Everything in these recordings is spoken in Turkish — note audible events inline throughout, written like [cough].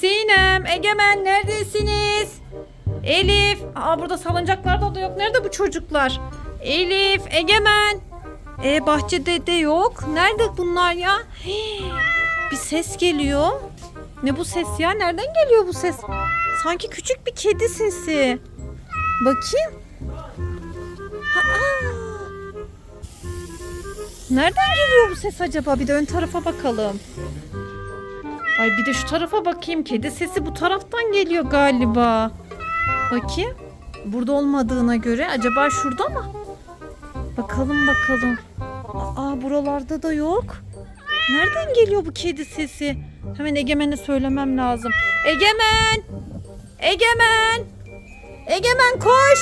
Sinem, Egemen neredesiniz? Elif. Aa burada salıncaklarda da yok. Nerede bu çocuklar? Elif, Egemen. E bahçede de yok. Nerede bunlar ya? [gasps] Bir ses geliyor. Ne bu ses ya? Nereden geliyor bu ses? Sanki küçük bir kedi sesi. Bakayım. Aa! Nereden geliyor bu ses acaba? Bir de ön tarafa bakalım. Ay bir de şu tarafa bakayım. Kedi sesi bu taraftan geliyor galiba. Bakayım. Burada olmadığına göre acaba şurada mı? Bakalım bakalım. Aa buralarda da yok. Nereden geliyor bu kedi sesi? Hemen Egemen'e söylemem lazım. Egemen! Egemen! Egemen koş!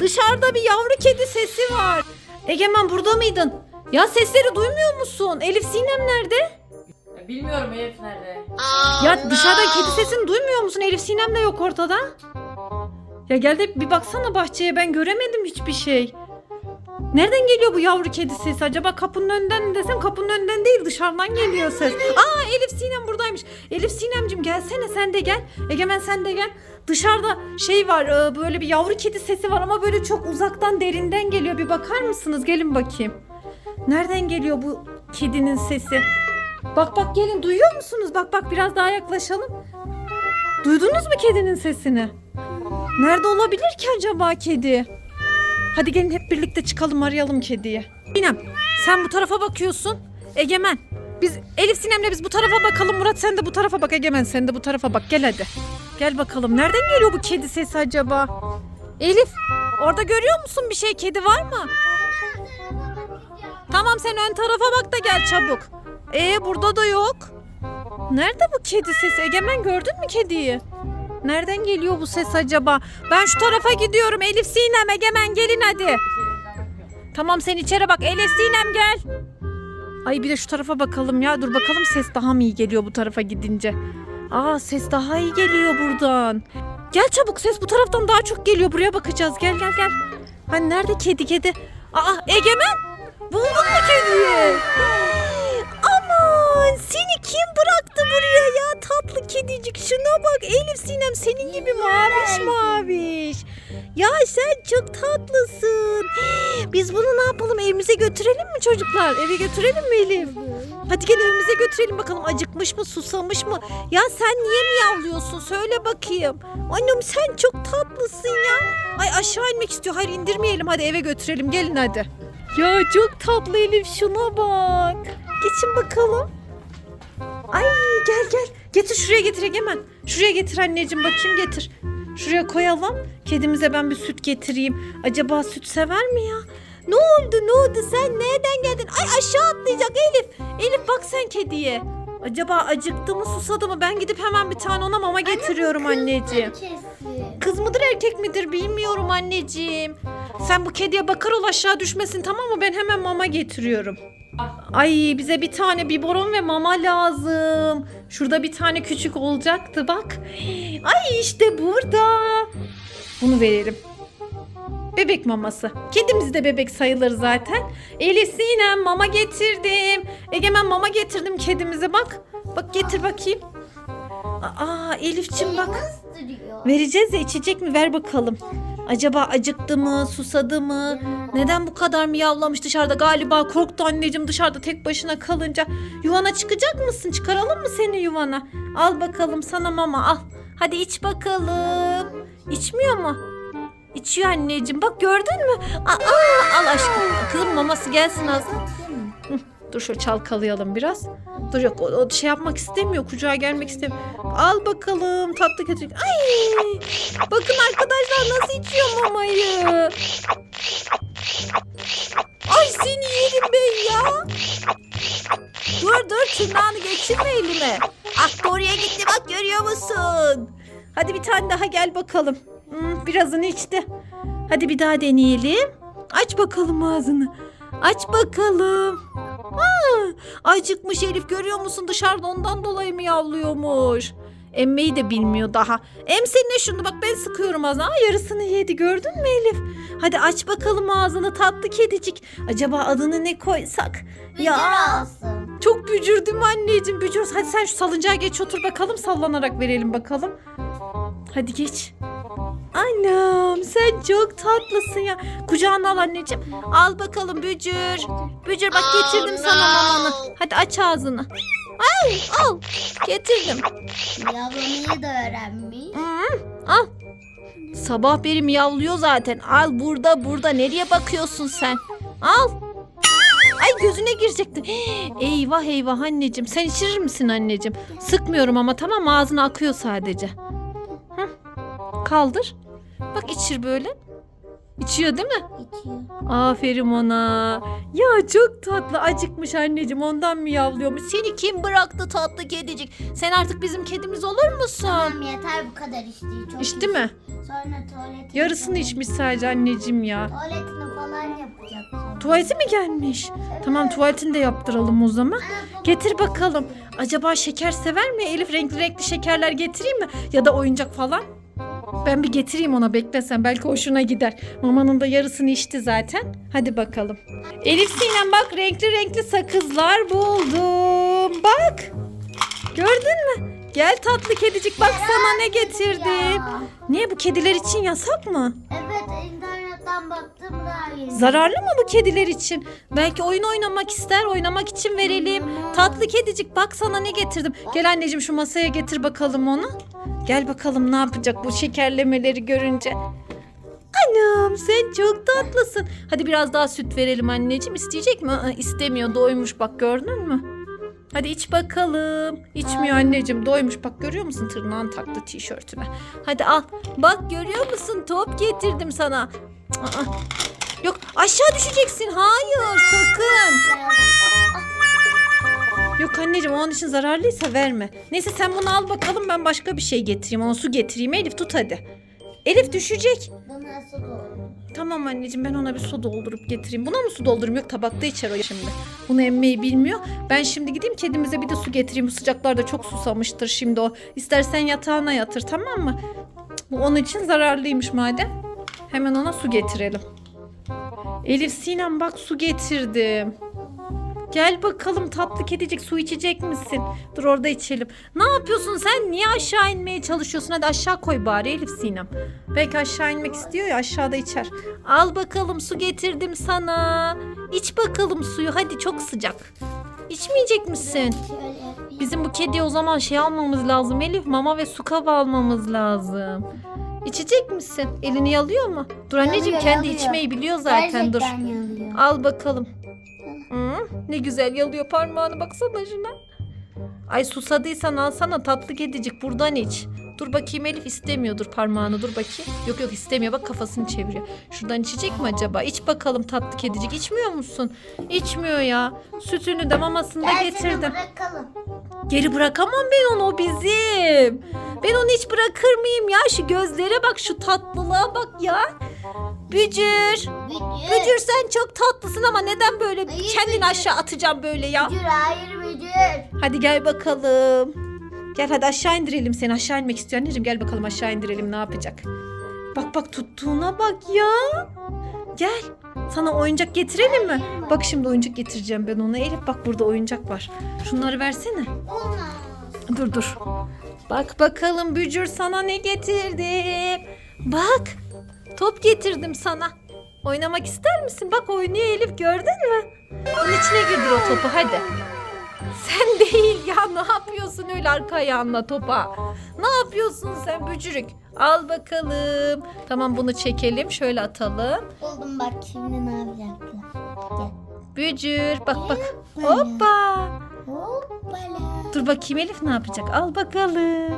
Dışarıda bir yavru kedi sesi var. Egemen burada mıydın? Ya sesleri duymuyor musun? Elif Sinem nerede? Bilmiyorum Elif nerede. Ya dışarıdan kedi sesini duymuyor musun? Elif Sinem de yok ortada. Ya gel de bir baksana bahçeye ben göremedim hiçbir şey. Nereden geliyor bu yavru kedi sesi? Acaba kapının önünden mi desem kapının önünden değil dışarıdan geliyor ses. Aa Elif Sinem buradaymış. Elif Sinemcim gelsene sen de gel. Egemen sen de gel. Dışarıda şey var e, böyle bir yavru kedi sesi var ama böyle çok uzaktan derinden geliyor. Bir bakar mısınız? Gelin bakayım. Nereden geliyor bu kedinin sesi? Bak bak gelin duyuyor musunuz? Bak bak biraz daha yaklaşalım. Duydunuz mu kedinin sesini? Nerede olabilir ki acaba kedi? Hadi gelin hep birlikte çıkalım arayalım kediyi. Sinem sen bu tarafa bakıyorsun. Egemen biz Elif Sinem'le biz bu tarafa bakalım. Murat sen de bu tarafa bak Egemen sen de bu tarafa bak gel hadi. Gel bakalım nereden geliyor bu kedi sesi acaba? Elif orada görüyor musun bir şey kedi var mı? Tamam sen ön tarafa bak da gel çabuk. Ee burada da yok. Nerede bu kedi sesi? Egemen gördün mü kediyi? Nereden geliyor bu ses acaba? Ben şu tarafa gidiyorum. Elif Sinem, Egemen gelin hadi. Tamam sen içeri bak. Elif Sinem gel. Ay bir de şu tarafa bakalım ya. Dur bakalım ses daha mı iyi geliyor bu tarafa gidince. Aa ses daha iyi geliyor buradan. Gel çabuk ses bu taraftan daha çok geliyor. Buraya bakacağız. Gel gel gel. Hani nerede kedi kedi? Aa Egemen. Buldun mu kediyi? Aman seni kim bıraktı buraya ya tatlı kedicik şuna bak Elif Sinem senin gibi maviş maviş. Ya sen çok tatlısın. [gasps] Biz bunu ne yapalım evimize götürelim mi çocuklar? Eve götürelim mi Elif? Hadi gel evimize götürelim bakalım acıkmış mı susamış mı? Ya sen niye miyavlıyorsun söyle bakayım. Annem sen çok tatlısın ya. Ay aşağı inmek istiyor. Hayır indirmeyelim hadi eve götürelim gelin hadi. Ya çok tatlı Elif şuna bak. Geçin bakalım. Ay gel gel. Getir şuraya getir Egemen. Şuraya getir anneciğim bakayım getir. Şuraya koyalım. Kedimize ben bir süt getireyim. Acaba süt sever mi ya? Ne oldu ne oldu sen nereden geldin? Ay aşağı atlayacak Elif. Elif bak sen kediye. Acaba acıktı mı susadı mı? Ben gidip hemen bir tane ona mama getiriyorum anneciğim. Kız mıdır erkek midir bilmiyorum anneciğim. Sen bu kediye bakar ol aşağı düşmesin tamam mı? Ben hemen mama getiriyorum. Ay bize bir tane biberon ve mama lazım. Şurada bir tane küçük olacaktı bak. Ay işte burada. Bunu verelim. Bebek maması. Kedimiz de bebek sayılır zaten. Elif Sinem mama getirdim. Egemen mama getirdim kedimize bak. Bak getir bakayım. Aa Elifçim bak. Vereceğiz ya içecek mi ver bakalım. Acaba acıktı mı susadı mı? Neden bu kadar miyavlamış dışarıda? Galiba korktu anneciğim dışarıda tek başına kalınca. Yuvana çıkacak mısın? Çıkaralım mı seni yuvana? Al bakalım sana mama al. Hadi iç bakalım. İçmiyor mu? İçiyor anneciğim. Bak gördün mü? Aa, al aşkım. Kızım maması gelsin. Hı, Dur şöyle çalkalayalım biraz. Dur yok o, o şey yapmak istemiyor. Kucağa gelmek istemiyor. Al bakalım tatlı kötü. Ay! Bakın arkadaşlar nasıl içiyor mamayı. Ay seni yerim ben ya. Dur dur tırnağını geçirme elime. Ah oraya gitti bak görüyor musun? Hadi bir tane daha gel bakalım. Hmm, birazını içti. Hadi bir daha deneyelim. Aç bakalım ağzını. Aç bakalım. Ha, acıkmış Elif görüyor musun dışarıda ondan dolayı mı yavlıyormuş? Emmeyi de bilmiyor daha. Emsene şunu bak ben sıkıyorum ağzına. Aa, yarısını yedi gördün mü Elif? Hadi aç bakalım ağzını tatlı kedicik. Acaba adını ne koysak? Ya. olsun. Çok bücürdüm anneciğim. Bücür. Hadi sen şu salıncağa geç otur bakalım. Sallanarak verelim bakalım. Hadi geç. Annem sen çok tatlısın ya. Kucağına al anneciğim. Al bakalım Bücür. Bücür bak getirdim sana mamanı. Hadi aç ağzını. Al al. Getirdim. Yavlamayı da öğrenmiş. Hmm, al. Sabah beri miyavlıyor zaten. Al burada burada. Nereye bakıyorsun sen? Al. Ay gözüne girecekti. [gasps] Eyvah eyvah anneciğim. Sen içirir misin anneciğim? Sıkmıyorum ama tamam ağzına akıyor sadece. Hı. Kaldır. Bak içir böyle. İçiyor değil mi? İçiyor. Aferin ona. Ya çok tatlı acıkmış anneciğim ondan miyavlıyormuş. Seni kim bıraktı tatlı kedicik? Sen artık bizim kedimiz olur musun? Tamam yeter bu kadar içti. Çok İçti mi? Sonra tuvaletini Yarısını içmiş sadece anneciğim ya. Tuvaletini falan yapacak. sonra. Tuvaleti mi gelmiş? Tamam tuvaletini de yaptıralım o zaman. Aa, baba, Getir bakalım. Acaba şeker sever mi? Elif renkli renkli şekerler getireyim mi? Ya da oyuncak falan. Ben bir getireyim ona beklesen. Belki hoşuna gider. Mamanın da yarısını içti zaten. Hadi bakalım. Elif Sinem bak renkli renkli sakızlar buldum. Bak. Gördün mü? Gel tatlı kedicik bak sana ne getirdim. Niye bu kediler için yasak mı? Evet Zararlı mı bu kediler için? Belki oyun oynamak ister, oynamak için verelim. Tatlı kedicik bak sana ne getirdim. Gel anneciğim şu masaya getir bakalım onu. Gel bakalım ne yapacak bu şekerlemeleri görünce. Anam sen çok tatlısın. Hadi biraz daha süt verelim anneciğim. İsteyecek mi? Aa, istemiyor doymuş bak gördün mü? Hadi iç bakalım. İçmiyor anneciğim doymuş bak görüyor musun tırnağını taktı tişörtüne. Hadi al. Bak görüyor musun top getirdim sana. Aa, Yok aşağı düşeceksin. Hayır sakın. Yok anneciğim onun için zararlıysa verme. Neyse sen bunu al bakalım ben başka bir şey getireyim. Ona su getireyim. Elif tut hadi. Elif düşecek. Bana su doldu. Tamam anneciğim ben ona bir su doldurup getireyim. Buna mı su doldurayım? Yok tabakta içer o şimdi. Bunu emmeyi bilmiyor. Ben şimdi gideyim kedimize bir de su getireyim. Bu sıcaklarda çok susamıştır şimdi o. İstersen yatağına yatır tamam mı? Bu onun için zararlıymış madem. Hemen ona su getirelim. Elif Sinem bak su getirdim. Gel bakalım tatlı kedicik su içecek misin? Dur orada içelim. Ne yapıyorsun sen? Niye aşağı inmeye çalışıyorsun? Hadi aşağı koy bari Elif Sinem. Belki aşağı inmek istiyor ya aşağıda içer. Al bakalım su getirdim sana. İç bakalım suyu hadi çok sıcak. İçmeyecek misin? Bizim bu kediye o zaman şey almamız lazım Elif. Mama ve su kabı almamız lazım. İçecek misin? Elini yalıyor mu? Dur anneciğim Yalıyor, kendi yalıyor. içmeyi biliyor zaten dur. Gerçekten yanıyor. Al bakalım. Hı, ne güzel yalıyor parmağını baksana şuna. Ay susadıysan alsana tatlı kedicik buradan iç. Dur bakayım Elif istemiyordur parmağını dur bakayım. Yok yok istemiyor bak kafasını çeviriyor. Şuradan içecek mi acaba? İç bakalım tatlı kedicik içmiyor musun? İçmiyor ya. Sütünü de mamasını da getirdim. seni bırakalım. Geri bırakamam ben onu o bizim. Ben onu hiç bırakır mıyım ya? Şu gözlere bak şu tatlılığa bak ya. Bücür. Bücür. Bücür sen çok tatlısın ama neden böyle Hayır, kendini Bücür. aşağı atacağım böyle ya? Bücür hayır bücür. Hadi gel bakalım. Gel hadi aşağı indirelim seni. Aşağı inmek istiyor anneciğim. Gel bakalım aşağı indirelim ne yapacak. Bak bak tuttuğuna bak ya. Gel. Sana oyuncak getirelim mi? Bak şimdi oyuncak getireceğim ben ona. Elif bak burada oyuncak var. Şunları versene. Dur dur. Bak bakalım Bücür sana ne getirdim. Bak. Top getirdim sana. Oynamak ister misin? Bak oynuyor Elif gördün mü? Bunun içine girdir o topu hadi. Sen değil ya ne yapıyorsun öyle arka ayağınla topa? Ne yapıyorsun sen bücürük? Al bakalım. Tamam bunu çekelim şöyle atalım. Buldum bak şimdi ne yapacaklar. Gel. Bücür bak bak. Hoppala. Hoppa. Hoppala. Dur bakayım Elif ne yapacak? Al bakalım.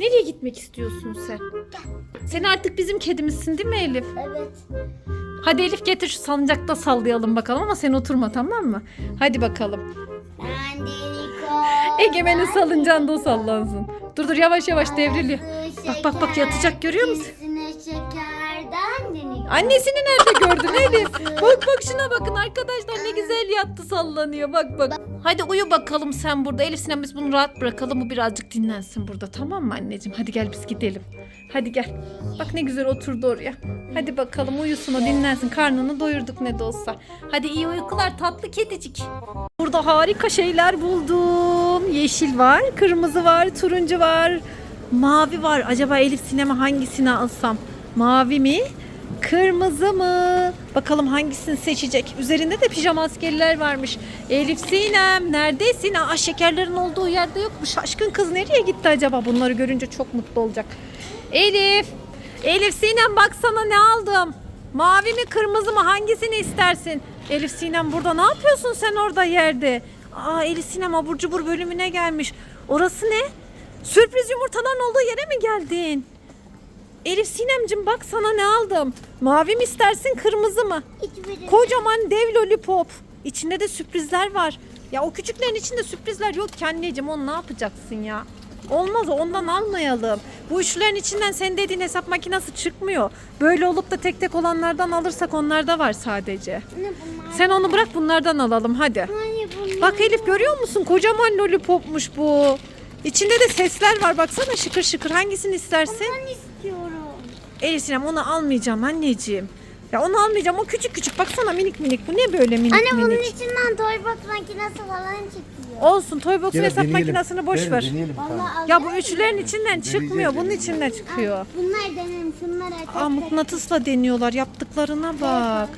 Nereye gitmek istiyorsun sen? Sen artık bizim kedimizsin değil mi Elif? Evet. Hadi Elif getir şu salıncakta sallayalım bakalım ama sen oturma tamam mı? Hadi bakalım. Egemen'in salıncağında o sallansın. Dur dur yavaş yavaş devriliyor. Bak bak bak yatacak görüyor musun? Annesini nerede gördün Elif? Bak bak şuna bakın arkadaşlar ne güzel yattı sallanıyor bak bak. Hadi uyu bakalım sen burada. Elif Sinem biz bunu rahat bırakalım bu birazcık dinlensin burada tamam mı anneciğim? Hadi gel biz gidelim. Hadi gel. Bak ne güzel oturdu oraya. Hadi bakalım uyusun o dinlensin. Karnını doyurduk ne de olsa. Hadi iyi uykular tatlı kedicik. burada harika şeyler buldum. Yeşil var, kırmızı var, turuncu var, mavi var. Acaba Elif sinema hangisini alsam? Mavi mi? Kırmızı mı? Bakalım hangisini seçecek. Üzerinde de pijama askerler varmış. Elif Sinem neredesin? Aa şekerlerin olduğu yerde yok. Bu şaşkın kız nereye gitti acaba? Bunları görünce çok mutlu olacak. Elif. Elif Sinem baksana ne aldım. Mavi mi kırmızı mı hangisini istersin? Elif Sinem burada ne yapıyorsun sen orada yerde? Aa Elif Sinem abur cubur bölümüne gelmiş. Orası ne? Sürpriz yumurtaların olduğu yere mi geldin? Elif Sinemcim bak sana ne aldım. Mavi mi istersin kırmızı mı? Hiçbiri. Kocaman dev lollipop. İçinde de sürprizler var. Ya o küçüklerin içinde sürprizler yok ki anneciğim onu ne yapacaksın ya? Olmaz o, ondan almayalım. Bu üçlerin içinden senin dediğin hesap makinesi çıkmıyor. Böyle olup da tek tek olanlardan alırsak onlarda var sadece. Ne bunlar? Sen onu bırak bunlardan alalım hadi. Bunlar? Bak Elif görüyor musun? Kocaman lollipopmuş bu. İçinde de sesler var baksana şıkır şıkır. Hangisini istersin? İstiyorum. Elif Sinem onu almayacağım anneciğim. Ya onu almayacağım. O küçük küçük. Baksana minik minik. Bu ne böyle minik Anne bunun minik? içinden toybox makinesi falan çıkıyor. Olsun Toybox'un Gel hesap deneyelim. makinesini boş Gel ver. Deneyelim. Vallahi Ya bu üçlerin içinden çıkmıyor. Bunun içinden çıkıyor. Bunlar denerim şunları açıp Aa mıknatısla deniyorlar. Yaptıklarına bak.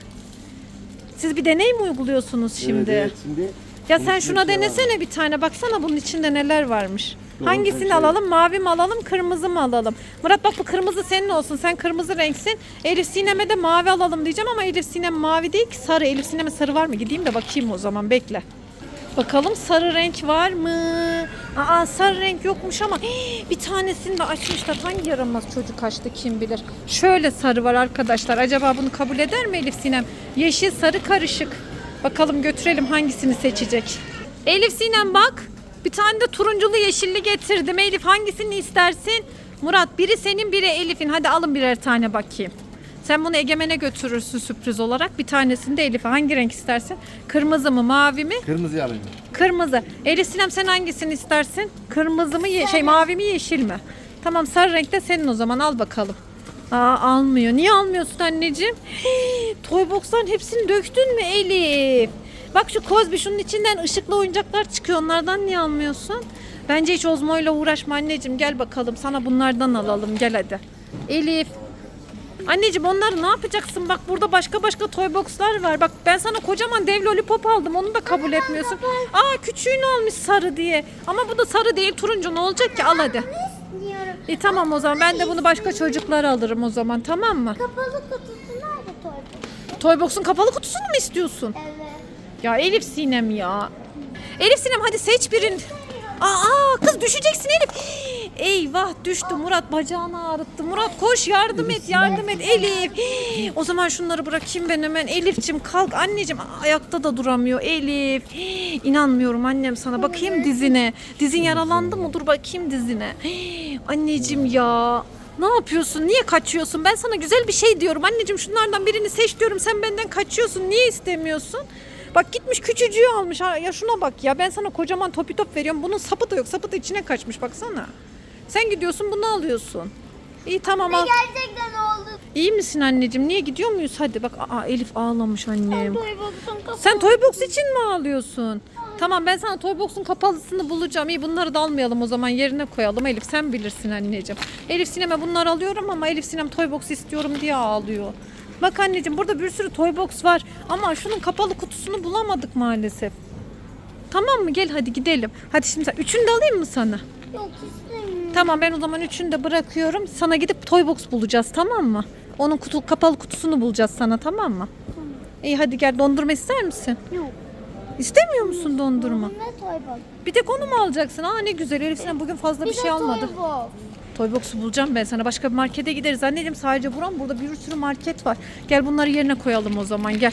Siz bir deney mi uyguluyorsunuz şimdi? Evet, evet, şimdi Ya sen şuna sürekli denesene bir tane. Baksana bunun içinde neler varmış. Hangisini alalım? Mavi mi alalım? Kırmızı mı alalım? Murat bak bu kırmızı senin olsun. Sen kırmızı renksin. Elif Sinem'e de mavi alalım diyeceğim ama Elif Sinem mavi değil ki sarı. Elif Sinem'e sarı var mı? Gideyim de bakayım o zaman. Bekle. Bakalım sarı renk var mı? Aa sarı renk yokmuş ama hii, bir tanesini de açmışlar. Hangi yaramaz çocuk açtı kim bilir. Şöyle sarı var arkadaşlar. Acaba bunu kabul eder mi Elif Sinem? Yeşil sarı karışık. Bakalım götürelim hangisini seçecek. Elif Sinem bak. Bir tane de turunculu yeşilli getirdim. Elif hangisini istersin? Murat biri senin biri Elif'in. Hadi alın birer tane bakayım. Sen bunu Egemen'e götürürsün sürpriz olarak. Bir tanesini de Elif'e. Hangi renk istersin? Kırmızı mı, mavi mi? kırmızı alayım. Kırmızı. Elif Sinem sen hangisini istersin? Kırmızı mı, ye- şey mavi mi, yeşil mi? Tamam sarı renk de senin o zaman al bakalım. Aa almıyor. Niye almıyorsun anneciğim? [gasps] Hii, Toybox'ların hepsini döktün mü Elif? Bak şu Kozbi şunun içinden ışıklı oyuncaklar çıkıyor. Onlardan niye almıyorsun? Bence hiç Ozmo'yla uğraşma anneciğim. Gel bakalım sana bunlardan alalım. Gel hadi. Elif. Anneciğim onları ne yapacaksın? Bak burada başka başka toy box'lar var. Bak ben sana kocaman dev lollipop aldım. Onu da kabul etmiyorsun. Aa küçüğünü almış sarı diye. Ama bu da sarı değil turuncu. Ne olacak ki? Al hadi. E tamam o zaman. Ben de bunu başka çocuklara alırım o zaman. Tamam mı? Kapalı kutusu nerede toybox? Toy box'un kapalı kutusunu mu istiyorsun? Evet. Ya Elif Sinem ya. Elif Sinem hadi seç birini. Aa kız düşeceksin Elif. Eyvah düştü Murat bacağını ağrıttı. Murat koş yardım et yardım et Elif. O zaman şunları bırakayım ben hemen. Elifçim kalk anneciğim ayakta da duramıyor Elif. İnanmıyorum annem sana bakayım dizine. Dizin yaralandı mı? Dur bakayım dizine. Anneciğim ya. Ne yapıyorsun? Niye kaçıyorsun? Ben sana güzel bir şey diyorum. Anneciğim şunlardan birini seç diyorum. Sen benden kaçıyorsun. Niye istemiyorsun? Bak gitmiş küçücüğü almış. Ha, ya şuna bak ya. Ben sana kocaman topi top veriyorum. Bunun sapı da yok. Sapı da içine kaçmış. Baksana. Sen gidiyorsun bunu alıyorsun. İyi tamam al. Gerçekten oldu. İyi misin anneciğim? Niye gidiyor muyuz? Hadi bak. Aa, Elif ağlamış annem. Sen Toybox için mi ağlıyorsun? Tamam ben sana Toybox'un kapalısını bulacağım. İyi bunları da almayalım o zaman yerine koyalım. Elif sen bilirsin anneciğim. Elif Sinem'e bunları alıyorum ama Elif Sinem Toybox istiyorum diye ağlıyor. Bak anneciğim burada bir sürü Toybox var ama şunun kapalı kutusunu bulamadık maalesef. Tamam mı? Gel hadi gidelim. Hadi şimdi sen üçünü de alayım mı sana? Yok istemiyorum. Tamam ben o zaman üçünü de bırakıyorum. Sana gidip Toybox bulacağız tamam mı? Onun kutu, kapalı kutusunu bulacağız sana tamam mı? İyi hadi gel dondurma ister misin? Yok. İstemiyor musun dondurma? Ne toybox? Bir tek onu mu alacaksın? Aa ne güzel Elif Sinem bugün fazla bir, Bir şey almadı. Toybox. Toybox'u bulacağım ben sana. Başka bir markete gideriz. Anneciğim sadece buram burada bir sürü market var. Gel bunları yerine koyalım o zaman gel.